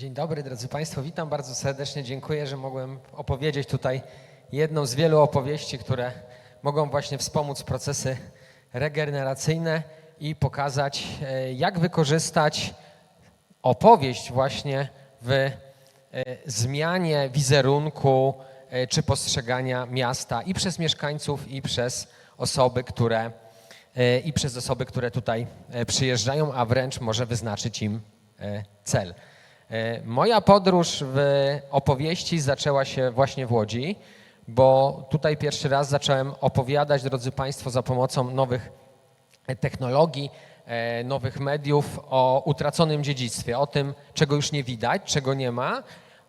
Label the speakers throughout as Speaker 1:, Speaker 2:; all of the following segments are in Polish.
Speaker 1: Dzień dobry, drodzy Państwo. Witam bardzo serdecznie. Dziękuję, że mogłem opowiedzieć tutaj jedną z wielu opowieści, które mogą właśnie wspomóc procesy regeneracyjne i pokazać, e, jak wykorzystać opowieść właśnie w e, zmianie wizerunku e, czy postrzegania miasta i przez mieszkańców, i przez osoby, które, i przez osoby, które tutaj przyjeżdżają, a wręcz może wyznaczyć im cel. E, Moja podróż w opowieści zaczęła się właśnie w Łodzi, bo tutaj pierwszy raz zacząłem opowiadać, drodzy Państwo, za pomocą nowych technologii, e, nowych mediów o utraconym dziedzictwie, o tym, czego już nie widać, czego nie ma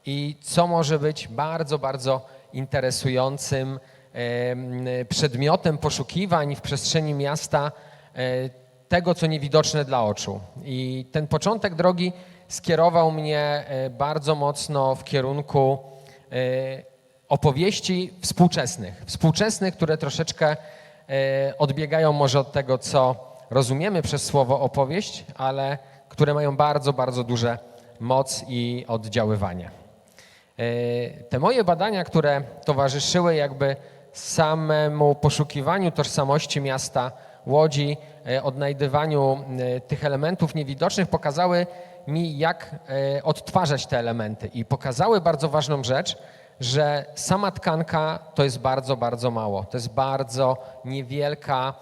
Speaker 1: i co może być bardzo, bardzo interesującym em, przedmiotem poszukiwań w przestrzeni miasta e, tego, co niewidoczne dla oczu. I ten początek drogi skierował mnie e, bardzo mocno w kierunku e, opowieści współczesnych. Współczesnych, które troszeczkę e, odbiegają może od tego, co rozumiemy przez słowo opowieść, ale które mają bardzo, bardzo duże moc i oddziaływanie. Te moje badania, które towarzyszyły jakby samemu poszukiwaniu tożsamości miasta Łodzi, odnajdywaniu tych elementów niewidocznych, pokazały mi, jak e, odtwarzać te elementy i pokazały bardzo ważną rzecz, że sama tkanka to jest bardzo, bardzo mało. To jest bardzo niewielka,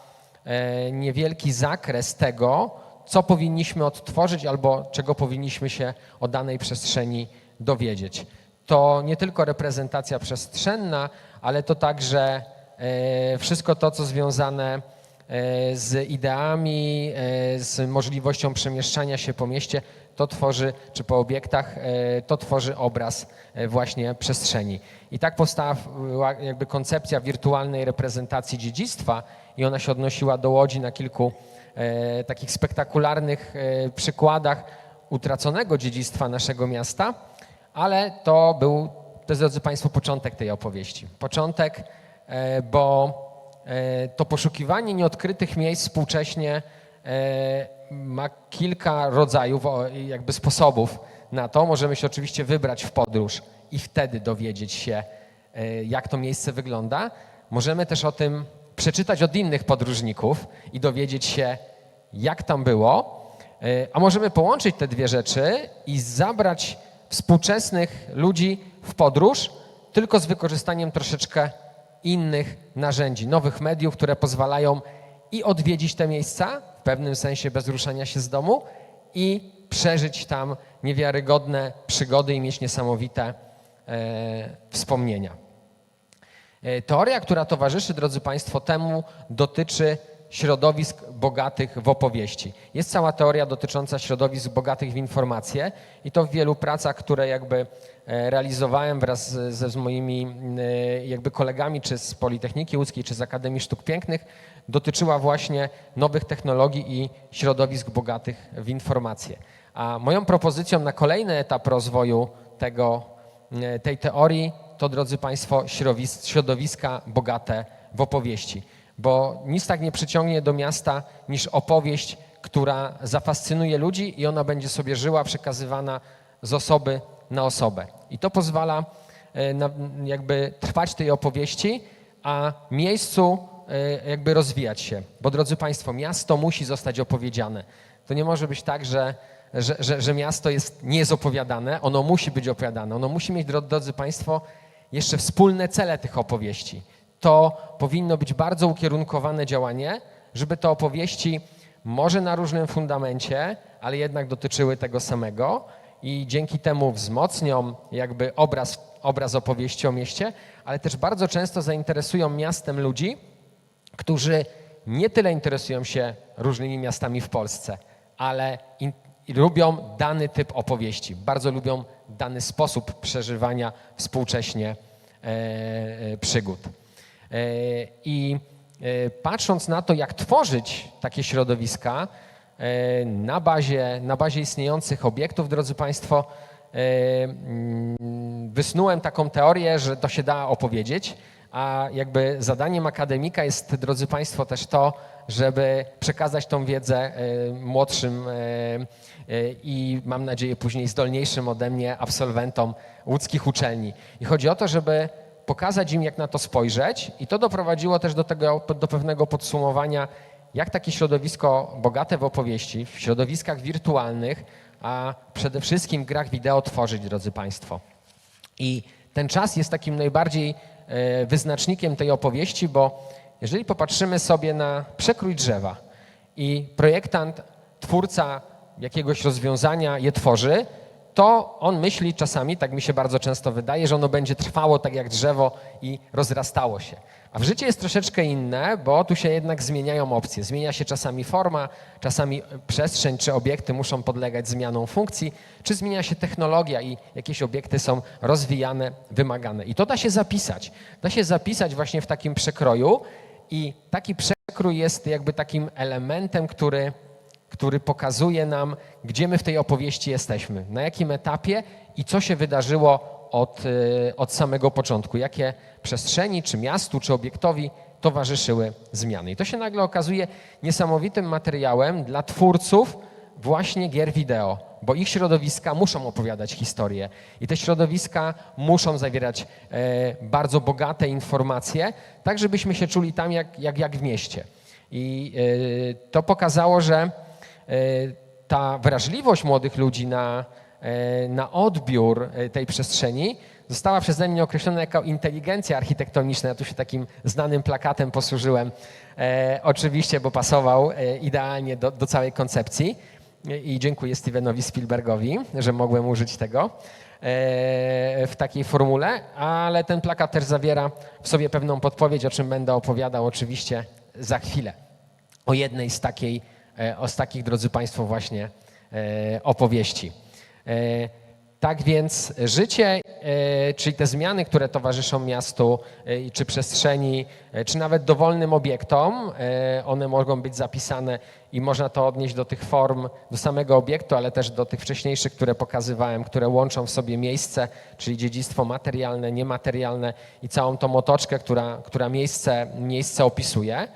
Speaker 1: e, niewielki zakres tego, co powinniśmy odtworzyć albo czego powinniśmy się o danej przestrzeni dowiedzieć. To nie tylko reprezentacja przestrzenna, ale to także e, wszystko to, co związane z ideami, z możliwością przemieszczania się po mieście, to tworzy, czy po obiektach, e, to tworzy obraz e, właśnie przestrzeni. I tak powstała jakby koncepcja wirtualnej reprezentacji dziedzictwa i ona się odnosiła do Łodzi na kilku e, takich spektakularnych przykładach utraconego dziedzictwa naszego miasta, ale to był, to jest, drodzy Państwo, początek tej opowieści. Początek, bo to poszukiwanie nieodkrytych miejsc współcześnie ma kilka rodzajów, jakby sposobów na to. Możemy się oczywiście wybrać w podróż i wtedy dowiedzieć się, e, jak to miejsce wygląda. Możemy też o tym przeczytać od innych podróżników i dowiedzieć się, jak tam było. E, A możemy połączyć te dwie rzeczy i zabrać współczesnych ludzi w podróż, tylko z wykorzystaniem troszeczkę innych narzędzi, nowych mediów, które pozwalają i odwiedzić te miejsca, pewnym sensie bez ruszania się z domu, i przeżyć tam niewiarygodne przygody i mieć niesamowite e, wspomnienia. E, Teoria, która towarzyszy, drodzy Państwo, temu dotyczy środowisk bogatych w opowieści. Jest cała teoria dotycząca środowisk bogatych w informacje i to w wielu pracach, które jakby e, realizowałem wraz ze z moimi e, jakby kolegami, czy z Politechniki Łódzkiej, czy z Akademii Sztuk Pięknych, dotyczyła właśnie nowych technologii i środowisk bogatych w informacje. A moją propozycją na kolejny etap rozwoju tego, e, tej teorii to, drodzy Państwo, środowisk- środowiska bogate w opowieści. Bo nic tak nie przyciągnie do miasta niż opowieść, która zafascynuje ludzi i ona będzie sobie żyła, przekazywana z osoby na osobę. I to pozwala e, jakby trwać tej opowieści, a miejscu e, jakby rozwijać się. Bo drodzy Państwo, miasto musi zostać opowiedziane. To nie może być tak, że, że, że, że miasto jest, nie jest opowiadane, ono musi być opowiadane. Ono musi mieć, dro- drodzy Państwo, jeszcze wspólne cele tych opowieści. To powinno być bardzo ukierunkowane działanie, żeby te opowieści może na różnym fundamencie, ale jednak dotyczyły tego samego i dzięki temu wzmocnią jakby obraz, obraz opowieści o mieście, ale też bardzo często zainteresują miastem ludzi, którzy nie tyle interesują się różnymi miastami w Polsce, ale in, lubią dany typ opowieści, bardzo lubią dany sposób przeżywania współcześnie e, e, przygód. E, I e, patrząc na to, jak tworzyć takie środowiska e, na bazie, na bazie istniejących obiektów, drodzy Państwo, mm, wysnułem taką teorię, że to się da opowiedzieć, a jakby zadaniem akademika jest, drodzy Państwo, też to, żeby przekazać tą wiedzę młodszym i mam nadzieję później zdolniejszym ode mnie absolwentom łódzkich uczelni. I chodzi o to, żeby pokazać im, jak na to spojrzeć, i to doprowadziło też do, tego, do pewnego podsumowania, jak takie środowisko bogate w opowieści, w środowiskach wirtualnych, a przede wszystkim grach wideo tworzyć, drodzy Państwo. I ten czas jest takim najbardziej e, wyznacznikiem tej opowieści, bo jeżeli popatrzymy sobie na przekrój drzewa i projektant, twórca jakiegoś rozwiązania je tworzy, to on myśli czasami, tak mi się bardzo często wydaje, że ono będzie trwało tak jak drzewo i rozrastało się. A w życiu jest troszeczkę inne, bo tu się jednak zmieniają opcje. Zmienia się czasami forma, czasami przestrzeń czy obiekty muszą podlegać zmianom funkcji, czy zmienia się technologia i jakieś obiekty są rozwijane, wymagane. I to da się zapisać. Da się zapisać właśnie w takim przekroju i taki przekrój jest jakby takim elementem, który który pokazuje nam, gdzie my w tej opowieści jesteśmy, na jakim etapie i co się wydarzyło od, y, od samego początku, jakie przestrzeni, czy miastu, czy obiektowi towarzyszyły zmiany. I to się nagle okazuje niesamowitym materiałem dla twórców właśnie gier wideo, bo ich środowiska muszą opowiadać historię i te środowiska muszą zawierać e, bardzo bogate informacje, tak żebyśmy się czuli tam jak, jak, jak w mieście. I e, to pokazało, że E, ta wrażliwość młodych ludzi na, e, na odbiór e, tej przestrzeni została przeze mnie określona jako inteligencja architektoniczna. Ja tu się takim znanym plakatem posłużyłem, e, oczywiście, bo pasował e, idealnie do, do całej koncepcji. I dziękuję Stevenowi Spielbergowi, że mogłem użyć tego e, w takiej formule, ale ten plakat też zawiera w sobie pewną podpowiedź, o czym będę opowiadał oczywiście za chwilę. O jednej z takiej E, o z takich, drodzy Państwo, właśnie e, opowieści. E, tak więc życie, czyli te zmiany, które towarzyszą miastu, czy przestrzeni, czy nawet dowolnym obiektom, one mogą być zapisane i można to odnieść do tych form, do samego obiektu, ale też do tych wcześniejszych, które pokazywałem, które łączą w sobie miejsce, czyli dziedzictwo materialne, niematerialne i całą tą otoczkę, która, która miejsce, miejsce opisuje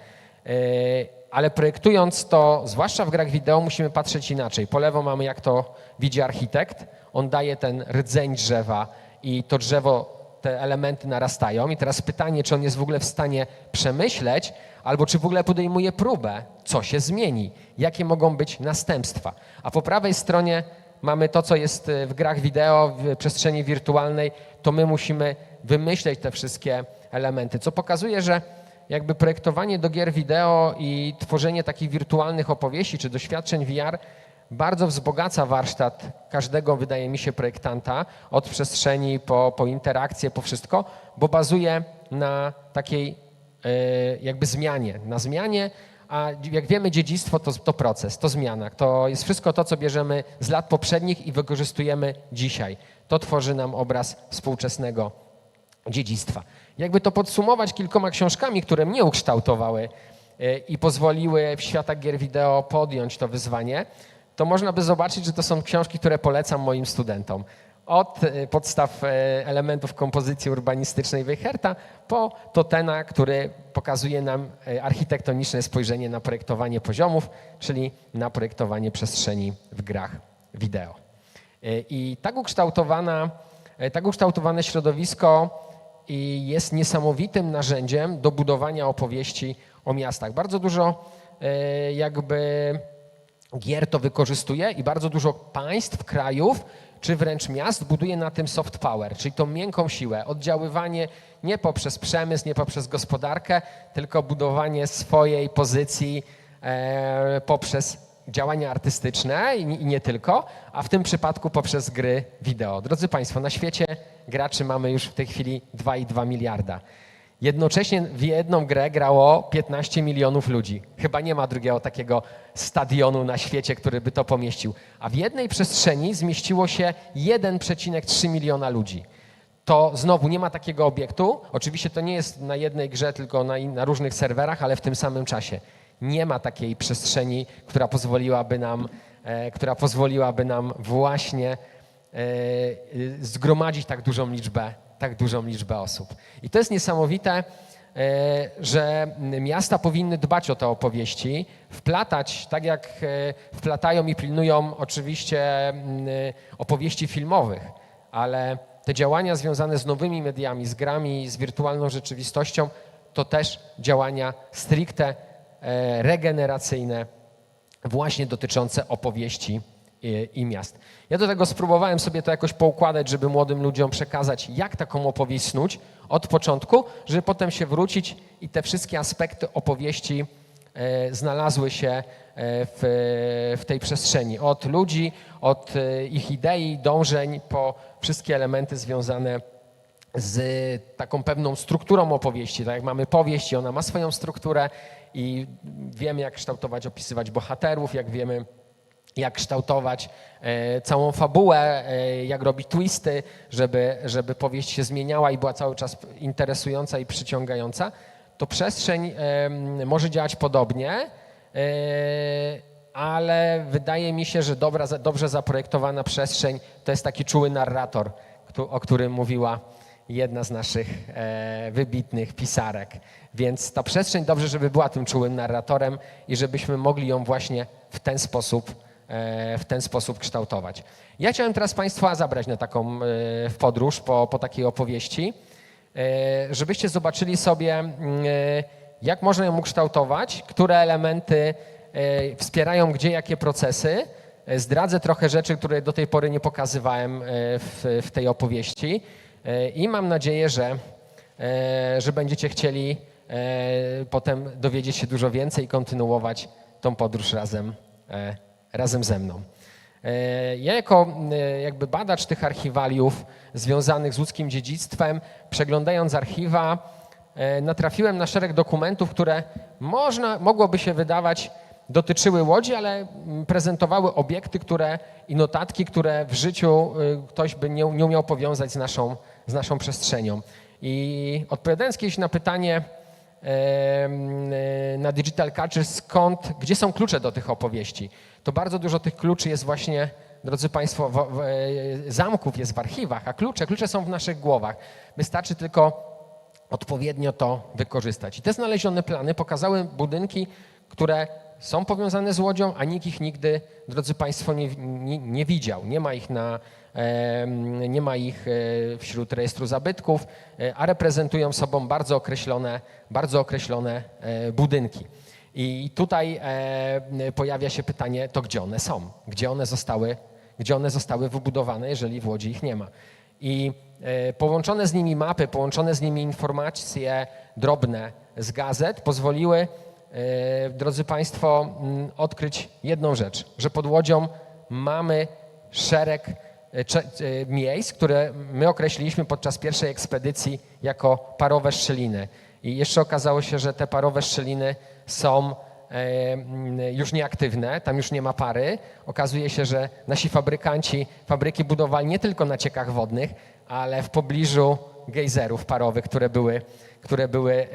Speaker 1: ale projektując to, zwłaszcza w grach wideo, musimy patrzeć inaczej. Po lewo mamy, jak to widzi architekt. On daje ten rdzeń drzewa i to drzewo, te elementy narastają. I teraz pytanie, czy on jest w ogóle w stanie przemyśleć, albo czy w ogóle podejmuje próbę, co się zmieni, jakie mogą być następstwa. A po prawej stronie mamy to, co jest w grach wideo, w przestrzeni wirtualnej, to my musimy wymyśleć te wszystkie elementy, co pokazuje, że jakby projektowanie do gier wideo i tworzenie takich wirtualnych opowieści czy doświadczeń VR bardzo wzbogaca warsztat każdego, wydaje mi się, projektanta, od przestrzeni po, po interakcję, po wszystko, bo bazuje na takiej e, jakby zmianie, na zmianie, a jak wiemy, dziedzictwo to, to proces, to zmiana. To jest wszystko to, co bierzemy z lat poprzednich i wykorzystujemy dzisiaj. To tworzy nam obraz współczesnego dziedzictwa. Jakby to podsumować kilkoma książkami, które mnie ukształtowały e, i pozwoliły w światach gier wideo podjąć to wyzwanie, to można by zobaczyć, że to są książki, które polecam moim studentom. Od e, podstaw e, elementów kompozycji urbanistycznej Weicherta po Totena, który pokazuje nam architektoniczne spojrzenie na projektowanie poziomów, czyli na projektowanie przestrzeni w grach wideo. I tak ukształtowana, tak ukształtowane środowisko i jest niesamowitym narzędziem do budowania opowieści o miastach. Bardzo dużo e, jakby gier to wykorzystuje i bardzo dużo państw, krajów czy wręcz miast buduje na tym soft power, czyli tą miękką siłę, oddziaływanie nie poprzez przemysł, nie poprzez gospodarkę, tylko budowanie swojej pozycji e, poprzez działania artystyczne i nie tylko, a w tym przypadku poprzez gry wideo. Drodzy Państwo, na świecie graczy mamy już w tej chwili 2,2 miliarda. Jednocześnie w jedną grę grało 15 milionów ludzi. Chyba nie ma drugiego takiego stadionu na świecie, który by to pomieścił. A w jednej przestrzeni zmieściło się 1,3 miliona ludzi. To znowu nie ma takiego obiektu. Oczywiście to nie jest na jednej grze, tylko na, na różnych serwerach, ale w tym samym czasie. Nie ma takiej przestrzeni, która pozwoliłaby nam, e, która pozwoliłaby nam właśnie E, zgromadzić tak dużą liczbę, tak dużą liczbę osób. I to jest niesamowite, e, że miasta powinny dbać o te opowieści, wplatać, tak jak e, wplatają i pilnują oczywiście mm, opowieści filmowych, ale te działania związane z nowymi mediami, z grami, z wirtualną rzeczywistością, to też działania stricte e, regeneracyjne, właśnie dotyczące opowieści i, i miast. Ja do tego spróbowałem sobie to jakoś poukładać, żeby młodym ludziom przekazać, jak taką opowieść snuć od początku, żeby potem się wrócić i te wszystkie aspekty opowieści e, znalazły się e, w, w tej przestrzeni. Od ludzi, od e, ich idei, dążeń, po wszystkie elementy związane z taką pewną strukturą opowieści. Tak jak mamy powieść i ona ma swoją strukturę i wiemy, jak kształtować, opisywać bohaterów, jak wiemy, jak kształtować e, całą fabułę, e, jak robić twisty, żeby, żeby powieść się zmieniała i była cały czas interesująca i przyciągająca, to przestrzeń może działać podobnie, e, ale wydaje mi się, że dobra, dobrze zaprojektowana przestrzeń to jest taki czuły narrator, o którym mówiła jedna z naszych e, wybitnych pisarek. Więc ta przestrzeń dobrze, żeby była tym czułym narratorem i żebyśmy mogli ją właśnie w ten sposób, e, w ten sposób kształtować. Ja chciałem teraz Państwa zabrać na taką e, w podróż po, po takiej opowieści, żebyście zobaczyli sobie, mm, jak można ją ukształtować, które elementy wspierają gdzie jakie procesy. Zdradzę trochę rzeczy, które do tej pory nie pokazywałem w, w tej opowieści i mam nadzieję, że, e, że będziecie chcieli e, potem dowiedzieć się dużo więcej i kontynuować tą podróż razem, e, razem ze mną. E, Ja jako e, jakby badacz tych archiwaliów związanych z ludzkim dziedzictwem, przeglądając archiwa, e, natrafiłem na szereg dokumentów, które można, mogłoby się wydawać dotyczyły łodzi, ale prezentowały obiekty które, i notatki, które w życiu y, ktoś by nie, nie umiał powiązać z naszą, z naszą przestrzenią. I odpowiadając kiedyś na pytanie y, na Digital Culture, skąd, gdzie są klucze do tych opowieści, to bardzo dużo tych kluczy jest właśnie, drodzy Państwo, w, w, y, zamków jest w archiwach, a klucze, klucze są w naszych głowach. Wystarczy tylko odpowiednio to wykorzystać. I te znalezione plany pokazały budynki, które są powiązane z łodzią, a nikt ich nigdy, drodzy Państwo, nie, nie, nie widział. Nie ma ich, na, nie ma ich e, wśród rejestru zabytków, e, a reprezentują sobą bardzo określone, bardzo określone e, budynki. I tutaj pojawia się pytanie, to gdzie one są? Gdzie one zostały, gdzie one zostały wybudowane, jeżeli w Łodzi ich nie ma? I połączone z nimi mapy, połączone z nimi informacje drobne z gazet pozwoliły, drodzy Państwo, mm, odkryć jedną rzecz, że pod Łodzią mamy szereg e, e, miejsc, które my określiliśmy podczas pierwszej ekspedycji jako parowe szczeliny. I jeszcze okazało się, że te parowe szczeliny są e, mm, już nieaktywne, tam już nie ma pary. Okazuje się, że nasi fabrykanci fabryki budowali nie tylko na ciekach wodnych, ale w pobliżu gejzerów parowych, które były, które były e,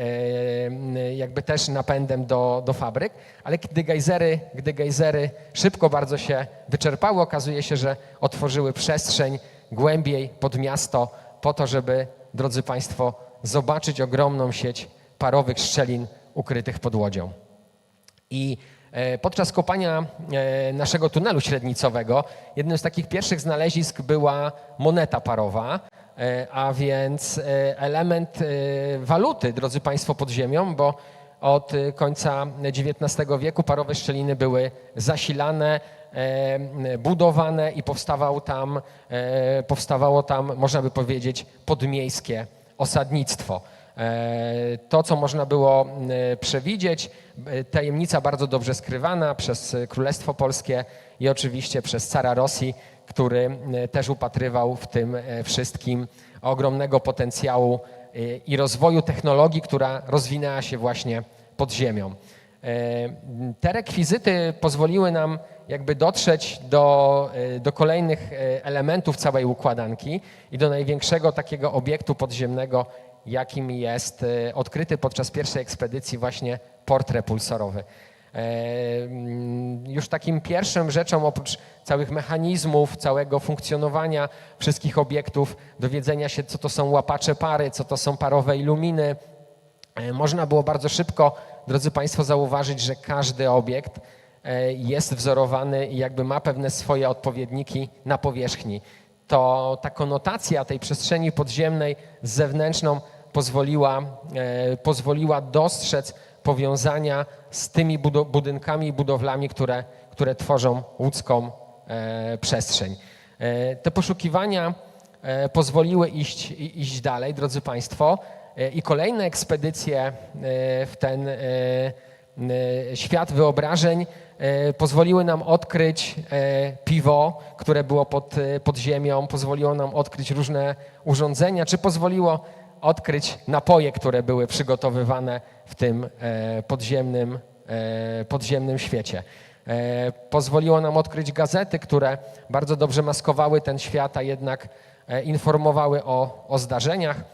Speaker 1: mm, jakby też napędem do, do fabryk, ale gdy gejzery, gdy gejzery szybko bardzo się wyczerpały, okazuje się, że otworzyły przestrzeń głębiej pod miasto po to, żeby, drodzy Państwo, zobaczyć ogromną sieć parowych szczelin ukrytych pod łodzią. I e, podczas kopania e, naszego tunelu średnicowego jednym z takich pierwszych znalezisk była moneta parowa, e, a więc e, element e, waluty, drodzy Państwo, pod ziemią, bo od e, końca XIX wieku parowe szczeliny były zasilane, e, budowane i powstawał tam, e, powstawało tam, można by powiedzieć, podmiejskie osadnictwo. E, To, co można było e, przewidzieć, e, tajemnica bardzo dobrze skrywana przez e, Królestwo Polskie i oczywiście przez cara Rosji, który e, też upatrywał w tym e, wszystkim ogromnego potencjału e, i rozwoju technologii, która rozwinęła się właśnie pod ziemią. Te rekwizyty pozwoliły nam jakby dotrzeć do, do kolejnych elementów całej układanki i do największego takiego obiektu podziemnego, jakim jest odkryty podczas pierwszej ekspedycji właśnie port repulsorowy. Już takim pierwszym rzeczą, oprócz całych mechanizmów, całego funkcjonowania wszystkich obiektów, dowiedzenia się, co to są łapacze pary, co to są parowe iluminy, E, Można było bardzo szybko, drodzy Państwo, zauważyć, że każdy obiekt e, jest wzorowany i jakby ma pewne swoje odpowiedniki na powierzchni. To ta konotacja tej przestrzeni podziemnej z zewnętrzną pozwoliła, e, pozwoliła dostrzec powiązania z tymi budynkami i budowlami, które, które tworzą łódzką e, przestrzeń. E, Te poszukiwania e, pozwoliły iść, iść dalej, drodzy Państwo, e, i kolejne ekspedycje e, w ten e, e, świat wyobrażeń e, pozwoliły nam odkryć e, piwo, które było pod, e, pod ziemią, pozwoliło nam odkryć różne urządzenia, czy pozwoliło odkryć napoje, które były przygotowywane w tym e, podziemnym, e, podziemnym świecie. E, Pozwoliło nam odkryć gazety, które bardzo dobrze maskowały ten świat, a jednak informowały o, o zdarzeniach,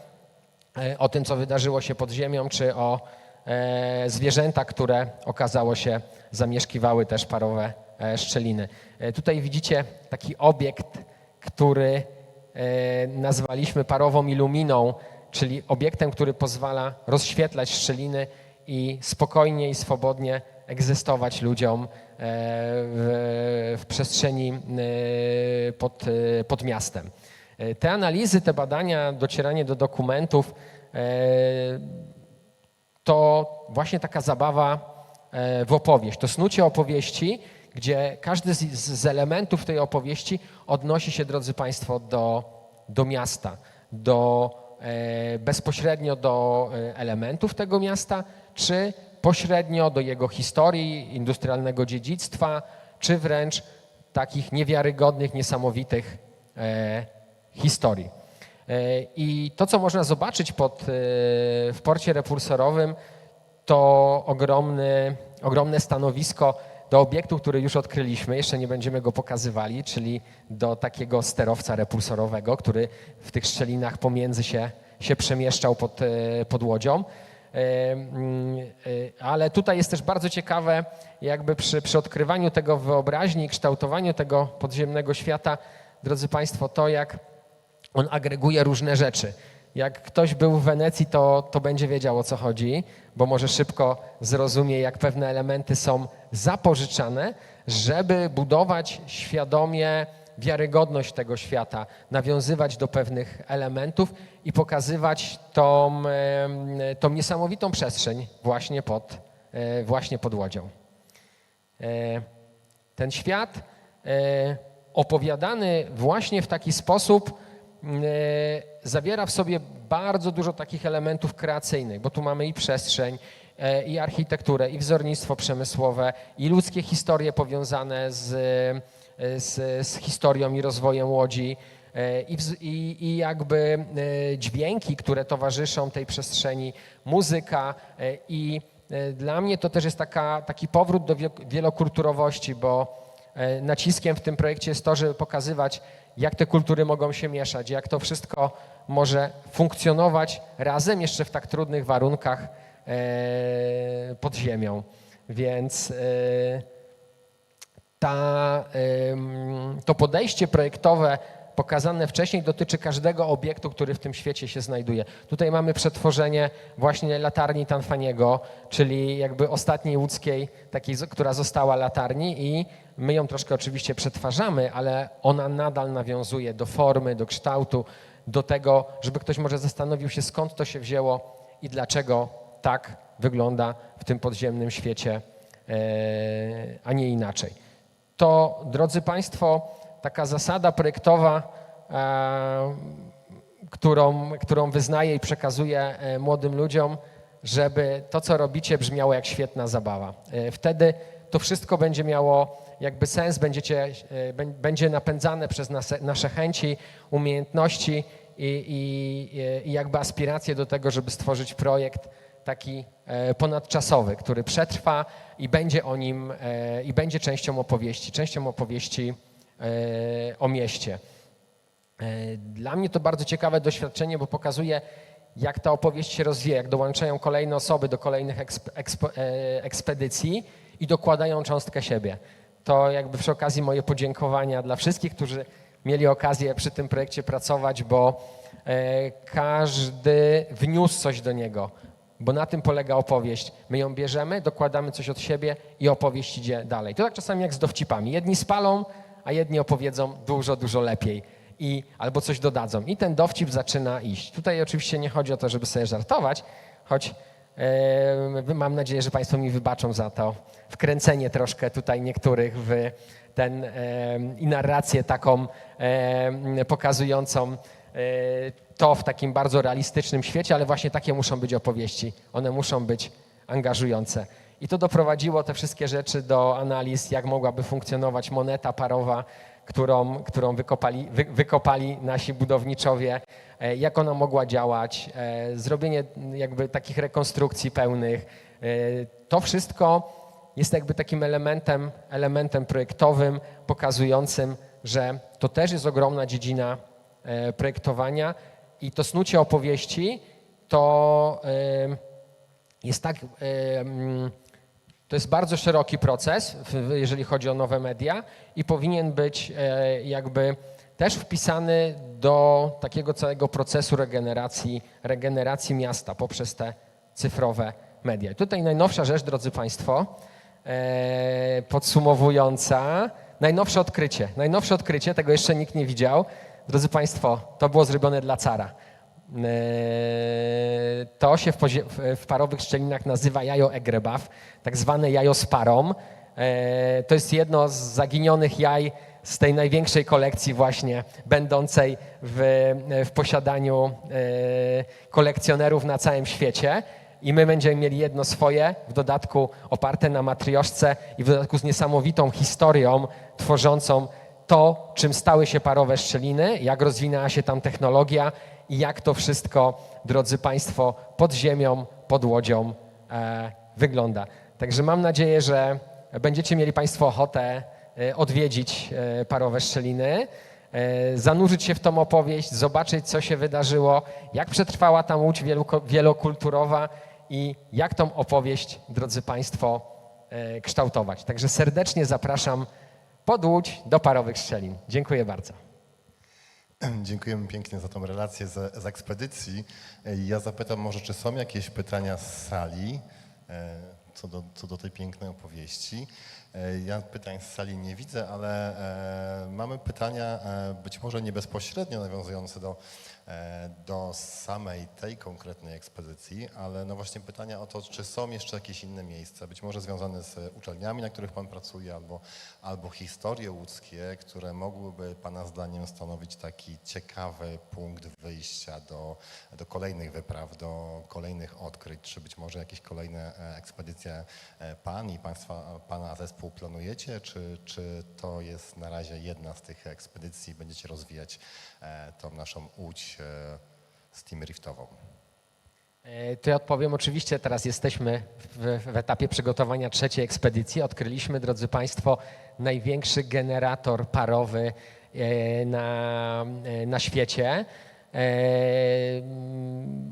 Speaker 1: o tym, co wydarzyło się pod ziemią, czy o zwierzętach, które okazało się zamieszkiwały też parowe szczeliny. Tutaj widzicie taki obiekt, który nazwaliśmy parową iluminą, czyli obiektem, który pozwala rozświetlać szczeliny i spokojnie i swobodnie egzystować ludziom e, w, w przestrzeni e, pod, e, pod miastem. Te analizy, te badania, docieranie do dokumentów to właśnie taka zabawa w opowieść. To snucie opowieści, gdzie każdy z, z elementów tej opowieści odnosi się, drodzy Państwo, do, do miasta, do, bezpośrednio do e, elementów tego miasta, czy pośrednio do jego historii, industrialnego dziedzictwa, czy wręcz takich niewiarygodnych, niesamowitych e, historii. E, I to, co można zobaczyć pod, e, w porcie repulsorowym, to ogromny, ogromne stanowisko do obiektu, który już odkryliśmy, jeszcze nie będziemy go pokazywali, czyli do takiego sterowca repulsorowego, który w tych szczelinach pomiędzy się, się przemieszczał pod, e, pod łodzią. E, mm, e, Ale tutaj jest też bardzo ciekawe, jakby przy, przy odkrywaniu tego wyobraźni kształtowaniu tego podziemnego świata, drodzy Państwo, to jak on agreguje różne rzeczy. Jak ktoś był w Wenecji, to, to będzie wiedział o co chodzi, bo może szybko zrozumie, jak pewne elementy są zapożyczane, żeby budować świadomie wiarygodność tego świata, nawiązywać do pewnych elementów i pokazywać tą, tą niesamowitą przestrzeń właśnie pod, e, właśnie pod łodzią. E, Ten świat e, opowiadany właśnie w taki sposób zawiera w sobie bardzo dużo takich elementów kreacyjnych, bo tu mamy i przestrzeń, e, i architekturę, i wzornictwo przemysłowe, i ludzkie historie powiązane z, e, z, z historią i rozwojem łodzi, e, i, i, i jakby e, dźwięki, które towarzyszą tej przestrzeni, muzyka e, i e, dla mnie to też jest taka, taki powrót do wie- wielokulturowości, bo e, naciskiem w tym projekcie jest to, żeby pokazywać, jak te kultury mogą się mieszać, jak to wszystko może funkcjonować razem jeszcze w tak trudnych warunkach e, pod ziemią. Więc e, ta, ym, to podejście projektowe pokazane wcześniej dotyczy każdego obiektu, który w tym świecie się znajduje. Tutaj mamy przetworzenie właśnie latarni Tanfaniego, czyli jakby ostatniej łódzkiej, takiej, która została latarni i my ją troszkę oczywiście przetwarzamy, ale ona nadal nawiązuje do formy, do kształtu, do tego, żeby ktoś może zastanowił się skąd to się wzięło i dlaczego tak wygląda w tym podziemnym świecie, e, a nie inaczej to, drodzy Państwo, taka zasada projektowa, e, którą, którą wyznaję i przekazuję e, młodym ludziom, żeby to, co robicie, brzmiało jak świetna zabawa. E, Wtedy to wszystko będzie miało jakby sens, będziecie, bę- będzie napędzane przez nasze, chęci, umiejętności i, i, i jakby aspiracje do tego, żeby stworzyć projekt taki ponadczasowy, który przetrwa i będzie o nim, i będzie częścią opowieści, częścią opowieści o mieście. E, Dla mnie to bardzo ciekawe doświadczenie, bo pokazuje, jak ta opowieść się rozwija, jak dołączają kolejne osoby do kolejnych e, ekspedycji i dokładają cząstkę siebie. To jakby przy okazji moje podziękowania dla wszystkich, którzy mieli okazję przy tym projekcie pracować, bo e, każdy wniósł coś do niego. bo na tym polega opowieść. My ją bierzemy, dokładamy coś od siebie i opowieść idzie dalej. To tak czasami jak z dowcipami. Jedni spalą, a jedni opowiedzą dużo, dużo lepiej. I, albo coś dodadzą. I ten dowcip zaczyna iść. Tutaj oczywiście nie chodzi o to, żeby sobie żartować, choć e, mam nadzieję, że Państwo mi wybaczą za to wkręcenie troszkę tutaj niektórych w ten e, i narrację taką e, pokazującą e, to w takim bardzo realistycznym świecie, ale właśnie takie muszą być opowieści. One muszą być angażujące. I to doprowadziło te wszystkie rzeczy do analiz, jak mogłaby funkcjonować moneta parowa, którą, którą wykopali, wy, wykopali nasi budowniczowie, e, jak ona mogła działać, e, zrobienie jakby takich rekonstrukcji pełnych. E, To wszystko jest jakby takim elementem, elementem projektowym, pokazującym, że to też jest ogromna dziedzina projektowania i to snucie opowieści to jest tak, mm, to jest bardzo szeroki proces, jeżeli chodzi o nowe media i powinien być e, jakby też wpisany do takiego całego procesu regeneracji, regeneracji miasta poprzez te cyfrowe media. I tutaj najnowsza rzecz, drodzy Państwo, e, podsumowująca, najnowsze odkrycie. Najnowsze odkrycie, tego jeszcze nikt nie widział. Drodzy Państwo, to było zrobione dla cara. E, To się w, w parowych szczelinach nazywa jajo egrebaw, tak zwane jajo z parą. E, To jest jedno z zaginionych jaj z tej największej kolekcji właśnie, będącej w, w posiadaniu e, kolekcjonerów na całym świecie. I my będziemy mieli jedno swoje, w dodatku oparte na matrioszce i w dodatku z niesamowitą historią tworzącą to, czym stały się parowe szczeliny, jak rozwinęła się tam technologia i jak to wszystko, drodzy Państwo, pod ziemią, pod łodzią e, wygląda. Także mam nadzieję, że będziecie mieli Państwo ochotę e, odwiedzić e, parowe szczeliny, e, zanurzyć się w tą opowieść, zobaczyć, co się wydarzyło, jak przetrwała tam łódź wielokulturowa i jak tą opowieść, drodzy Państwo, kształtować. Także serdecznie zapraszam pod Łódź do parowych szczelin. Dziękuję bardzo.
Speaker 2: Dziękujemy pięknie za tą relację z, z ekspedycji. Ja zapytam może, czy są jakieś pytania z sali e, co do, co do tej pięknej opowieści. E, Ja pytań z sali nie widzę, ale e, mamy pytania e, być może nie bezpośrednio nawiązujące do, do samej tej konkretnej ekspedycji, ale no właśnie pytania o to, czy są jeszcze jakieś inne miejsca, być może związane z uczelniami, na których Pan pracuje, albo, albo historie łódzkie, które mogłyby Pana zdaniem stanowić taki ciekawy punkt wyjścia do, do kolejnych wypraw, do kolejnych odkryć, czy być może jakieś kolejne ekspedycje Pan i państwa, Pana zespół planujecie, czy, czy to jest na razie jedna z tych ekspedycji będziecie rozwijać e, tą naszą łódź e, Steam Riftową?
Speaker 1: E, To ja odpowiem. Oczywiście teraz jesteśmy w, w etapie przygotowania trzeciej ekspedycji. Odkryliśmy, drodzy Państwo, największy generator parowy na, na świecie.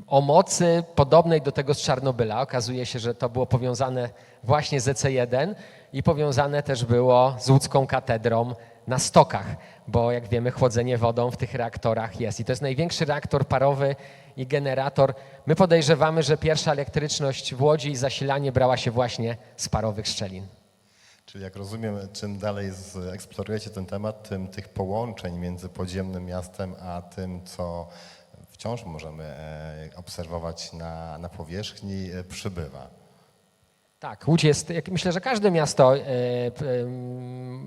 Speaker 1: O mocy podobnej do tego z Czarnobyla. Okazuje się, że to było powiązane właśnie z EC1 i powiązane też było z łódzką katedrą na stokach, bo jak wiemy, chłodzenie wodą w tych reaktorach jest. I to jest największy reaktor parowy i generator. My podejrzewamy, że pierwsza elektryczność w Łodzi i zasilanie brała się właśnie z parowych szczelin.
Speaker 2: Czyli jak rozumiem, czym dalej eksplorujecie ten temat, tym tych połączeń między podziemnym miastem a tym, co wciąż możemy e, obserwować na, na powierzchni, e, przybywa.
Speaker 1: Tak, Łódź jest, myślę, że każde miasto e,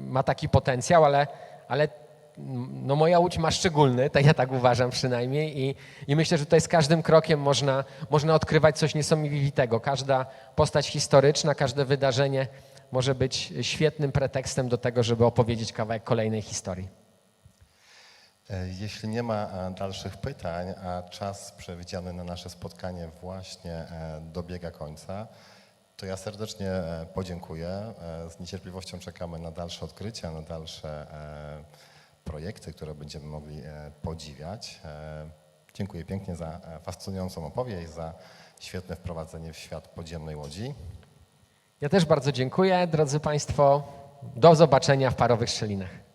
Speaker 1: ma taki potencjał, ale, ale no moja Łódź ma szczególny, tak ja tak uważam przynajmniej i, i myślę, że tutaj z każdym krokiem można, można odkrywać coś niesamowitego. Każda postać historyczna, każde wydarzenie może być świetnym pretekstem do tego, żeby opowiedzieć kawałek kolejnej historii.
Speaker 2: E, Jeśli nie ma e, dalszych pytań, a czas przewidziany na nasze spotkanie właśnie e, dobiega końca, to ja serdecznie podziękuję. Z niecierpliwością czekamy na dalsze odkrycia, na dalsze projekty, które będziemy mogli e, podziwiać. E, Dziękuję pięknie za e, fascynującą opowieść, za świetne wprowadzenie w świat podziemnej łodzi.
Speaker 1: Ja też bardzo dziękuję, drodzy Państwo. Do zobaczenia w parowych szczelinach.